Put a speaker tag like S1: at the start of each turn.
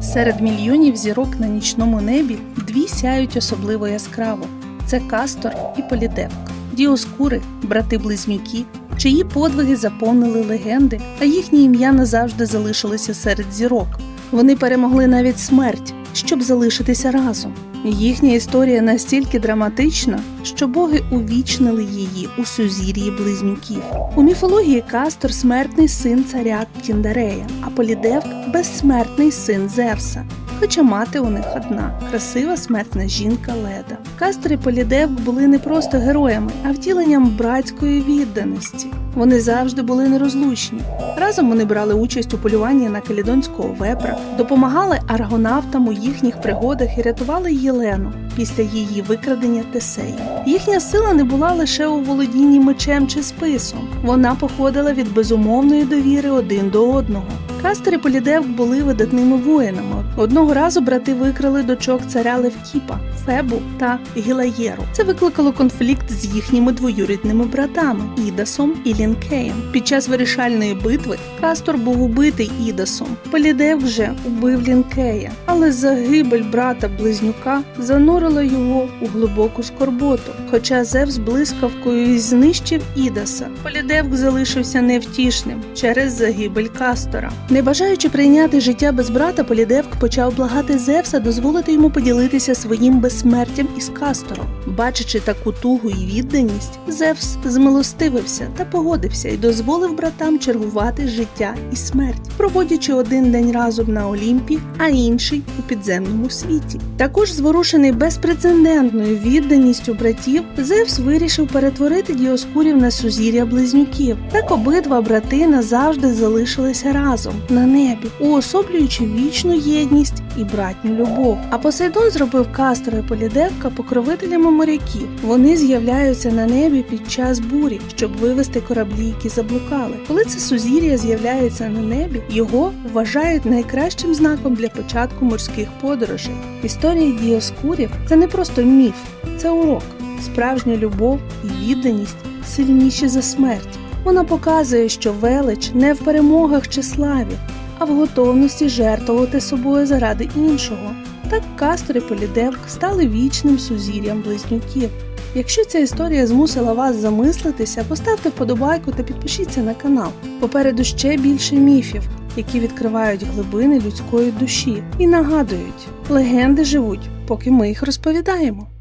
S1: Серед мільйонів зірок на нічному небі дві сяють особливо яскраво: це Кастор і Полідевк, діоскури, брати-близнюки, чиї подвиги заповнили легенди, а їхні ім'я назавжди залишилися серед зірок. Вони перемогли навіть смерть, щоб залишитися разом. Їхня історія настільки драматична, що боги увічнили її у сузір'ї близнюків. У міфології Кастор смертний син царя Кіндарея, а Полідевк безсмертний син Зевса. Хоча мати у них одна красива смертна жінка Леда. Кастор і Полідевк були не просто героями, а втіленням братської відданості. Вони завжди були нерозлучні. Разом вони брали участь у полюванні на калідонського вепра, допомагали аргонавтам у їхніх пригодах і рятували Єлену після її викрадення Тесеєм. Їхня сила не була лише у володінні мечем чи списом, вона походила від безумовної довіри один до одного. Кастер і Полідевк були видатними воїнами. Одного разу брати викрали дочок царя Левкіпа, Фебу та Гілаєру. Це викликало конфлікт з їхніми двоюрідними братами Ідасом і Лінкеєм. Під час вирішальної битви Кастор був убитий Ідасом. Полідевк же убив Лінкея, але загибель брата близнюка занурила його у глибоку скорботу. Хоча Зевс блискавкою знищив Ідаса, Полідевк залишився невтішним через загибель Кастора. Не бажаючи прийняти життя без брата, Полідевк почав благати Зевса дозволити йому поділитися своїм безсмертям із Кастором. Бачачи таку тугу і відданість, Зевс змилостивився та погодився і дозволив братам чергувати життя і смерть, проводячи один день разом на Олімпі, а інший у підземному світі. Також зворушений безпрецедентною відданістю братів, Зевс вирішив перетворити діоскурів на сузір'я близнюків. Так обидва брати назавжди залишилися разом на небі, уособлюючи вічну єдність і братню любов. А Посейдон зробив Кастора і Полідевка покровителями моряків. Вони з'являються на небі під час бурі, щоб вивести кораблі, які заблукали. Коли це сузір'я з'являється на небі, його вважають найкращим знаком для початку морських подорожей. Історія діоскурів це не просто міф, це урок. Справжня любов і відданість сильніші за смерть. Вона показує, що велич не в перемогах чи славі, а в готовності жертвувати собою заради іншого. Так Кастор і Полідевк стали вічним сузір'ям близнюків. Якщо ця історія змусила вас замислитися, поставте вподобайку та підпишіться на канал. Попереду ще більше міфів, які відкривають глибини людської душі і нагадують, легенди живуть, поки ми їх розповідаємо.